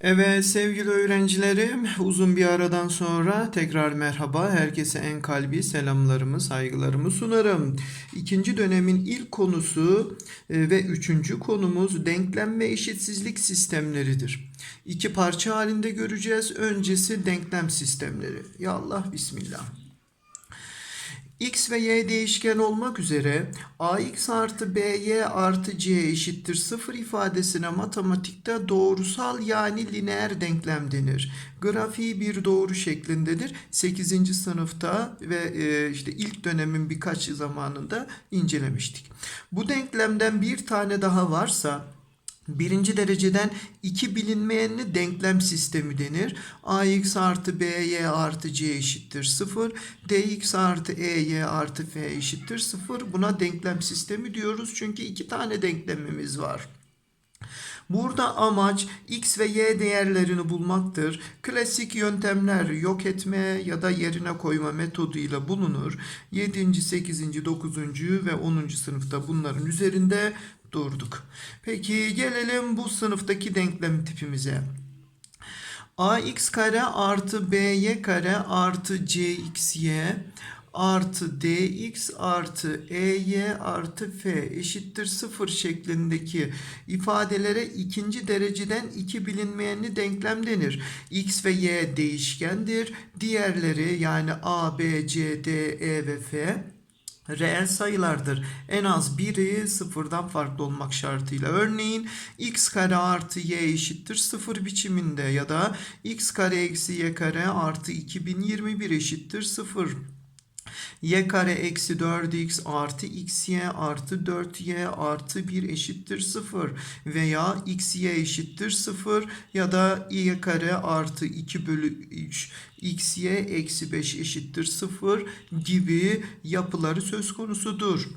Evet sevgili öğrencilerim uzun bir aradan sonra tekrar merhaba. Herkese en kalbi selamlarımı, saygılarımı sunarım. İkinci dönemin ilk konusu e, ve üçüncü konumuz denklem ve eşitsizlik sistemleridir. İki parça halinde göreceğiz. Öncesi denklem sistemleri. Ya Allah bismillah. X ve Y değişken olmak üzere AX artı BY artı C eşittir 0 ifadesine matematikte doğrusal yani lineer denklem denir. Grafiği bir doğru şeklindedir. 8. sınıfta ve e, işte ilk dönemin birkaç zamanında incelemiştik. Bu denklemden bir tane daha varsa Birinci dereceden iki bilinmeyenli denklem sistemi denir. ax artı by artı c eşittir 0. dx artı ey artı f eşittir 0. Buna denklem sistemi diyoruz çünkü iki tane denklemimiz var. Burada amaç x ve y değerlerini bulmaktır. Klasik yöntemler yok etme ya da yerine koyma metoduyla bulunur. 7. 8. 9. ve 10. sınıfta bunların üzerinde durduk. Peki gelelim bu sınıftaki denklem tipimize. ax kare artı by kare artı cxy artı dx artı ey artı f eşittir 0 şeklindeki ifadelere ikinci dereceden iki bilinmeyenli denklem denir. x ve y değişkendir. Diğerleri yani a, b, c, d, e ve f reel sayılardır. En az biri sıfırdan farklı olmak şartıyla. Örneğin x kare artı y eşittir sıfır biçiminde ya da x kare eksi y kare artı 2021 eşittir sıfır y kare eksi 4x artı xy artı 4y artı 1 eşittir 0 veya xy eşittir 0 ya da y kare artı 2 bölü 3 xy eksi 5 eşittir 0 gibi yapıları söz konusudur.